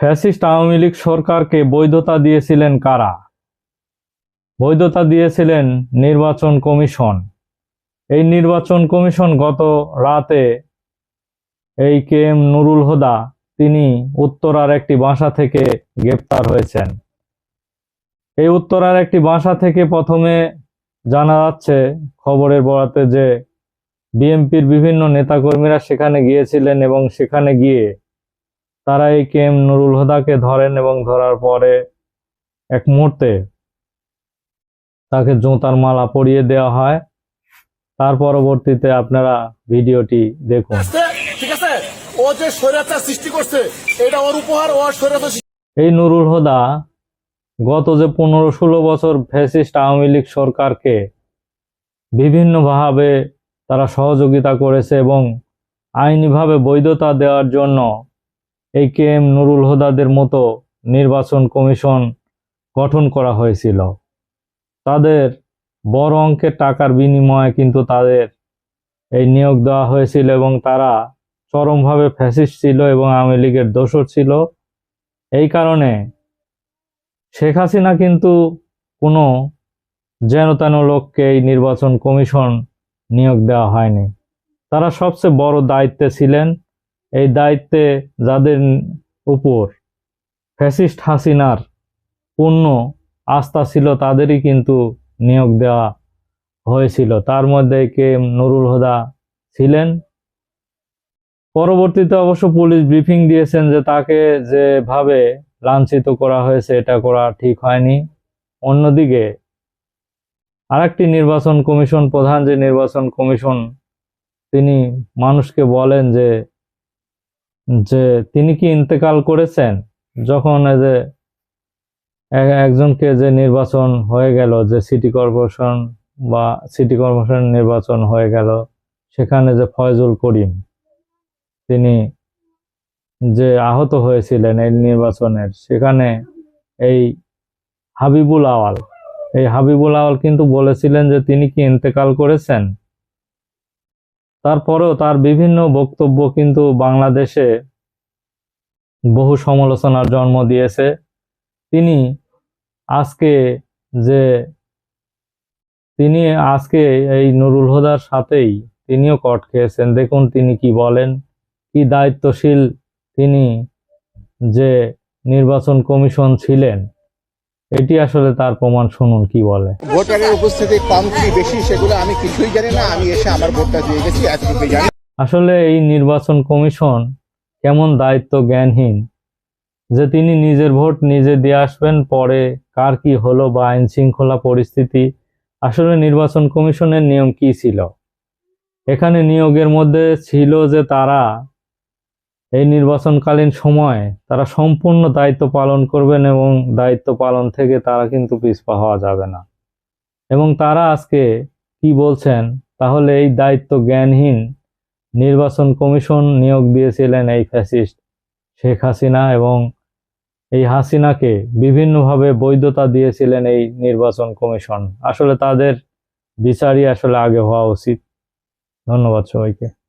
Fascist Awami League সরকারকে বৈধতা দিয়েছিলেন কারা? বৈধতা দিয়েছিলেন নির্বাচন কমিশন। এই নির্বাচন কমিশন গত রাতে এই কে এম নুরুল হুদা, তিনি উত্তরার একটি বাসা থেকে গ্রেপ্তার হয়েছেন। এই উত্তরার একটি বাসা থেকে প্রথমে জানা যাচ্ছে, খবরের বরাতে যে বিএনপির বিভিন্ন নেতাকর্মীরা সেখানে গিয়েছিলেন এবং সেখানে গিয়ে তারা এই কে এম নুরুল হুদাকে ধরেন এবং ধরার পরে এক মুহূর্তে তাকে জুতার মালা পরিয়ে দেওয়া হয়। তার পরবর্তীতে আপনারা ভিডিওটি দেখুন। ঠিক আছে ও যে স্বৈরাচার সৃষ্টি করছে এটা ওর উপহার ও স্বৈরাচার এই নুরুল হুদা গত যে পনেরো ষোলো বছর ফ্যাসিস্ট আওয়ামী লীগ সরকারকে বিভিন্নভাবে তারা সহযোগিতা করেছে এবং আইনিভাবে বৈধতা দেওয়ার জন্য এই কে এম নুরুল হোদাদের মতো নির্বাচন কমিশন গঠন করা হয়েছিল। তাদের বড় অঙ্কের টাকার বিনিময়ে কিন্তু তাদের এই নিয়োগ দেওয়া হয়েছিল এবং তারা চরমভাবে ফ্যাসিস্ট ছিল এবং আওয়ামী লীগের দোসর ছিল। এই কারণে শেখ হাসিনা কিন্তু কোনো যেন তেন লোককে এই নির্বাচন কমিশন নিয়োগ দেওয়া হয়নি। তারা সবচেয়ে বড় দায়িত্বে ছিলেন এই দায়িত্বে যাদের উপর ফ্যাসিস্ট হাসিনার পূর্ণ আস্থা ছিল, তাদেরই কিন্তু নিয়োগ দেওয়া হয়েছিল। তার মধ্যে কে নুরুল হুদা ছিলেন। পরবর্তীতে অবশ্য পুলিশ ব্রিফিং দিয়েছেন যে তাকে যেভাবে লাঞ্ছিত করা হয়েছে, এটা করা ঠিক হয়নি। অন্যদিকে আরেকটি নির্বাচন কমিশন, প্রধান যে নির্বাচন কমিশন, তিনি মানুষকে বলেন যে যে তিনি কি ইন্তেকাল করেছেন? যখন যে এক- একজনকে যে নির্বাচন হয়ে গেল, যে সিটি কর্পোরেশন বা সিটি কর্পোরেশন নির্বাচন হয়ে গেল, সেখানে যে ফয়জুল করিম, তিনি যে আহত হয়েছিলেন এই নির্বাচনের, সেখানে এই হাবিবুল আওয়াল, এই হাবিবুল আওয়াল কিন্তু বলেছিলেন যে তিনি কি ইন্তেকাল করেছেন? তারপরেও তার বিভিন্ন বক্তব্য কিন্তু বাংলাদেশে বহু সমালোচনার জন্ম দিয়েছে। তিনি আজকে যে তিনি আজকে এই নুরুল হুদার সাথেই তিনিও কট খেয়েছেন। দেখুন তিনি কি বলেন, কি দায়িত্বশীল তিনি যে নির্বাচন কমিশন ছিলেন। এটি আসলে তার প্রমাণ শুনুন কি বলে। ভোটারের উপস্থিতি কম কি বেশি সেগুলো আমি কিছুই জানি না আমি এসে আমার ভোটটা দিয়ে গেছি এতটুকুই জানি। আসলে এই নির্বাচন কমিশন কেমন দায়িত্ব জ্ঞানহীন যে তিনি নিজের ভোট নিজে দিয়ে আসবেন পরে কার কি হলো বা আইন শৃঙ্খলা পরিস্থিতি আসলে নির্বাচন কমিশনের নিয়ম কি ছিল? এখানে নিয়োগের মধ্যে ছিল যে তারা এই নির্বাচনকালীন সময় তারা সম্পূর্ণ দায়িত্ব পালন করবেন এবং দায়িত্ব পালন থেকে তারা কিন্তু পিছপা হওয়া যাবে না। এবং তারা আজকে কি বলছেন, তাহলে এই দায়িত্ব জ্ঞানহীন নির্বাচন কমিশন নিয়োগ দিয়েছিলেন এই ফ্যাসিস্ট শেখ হাসিনা এবং এই হাসিনাকে বিভিন্নভাবে বৈধতা দিয়েছিলেন এই নির্বাচন কমিশন। আসলে তাদের বিচারই আসলে আগে হওয়া উচিত। ধন্যবাদ সবাইকে।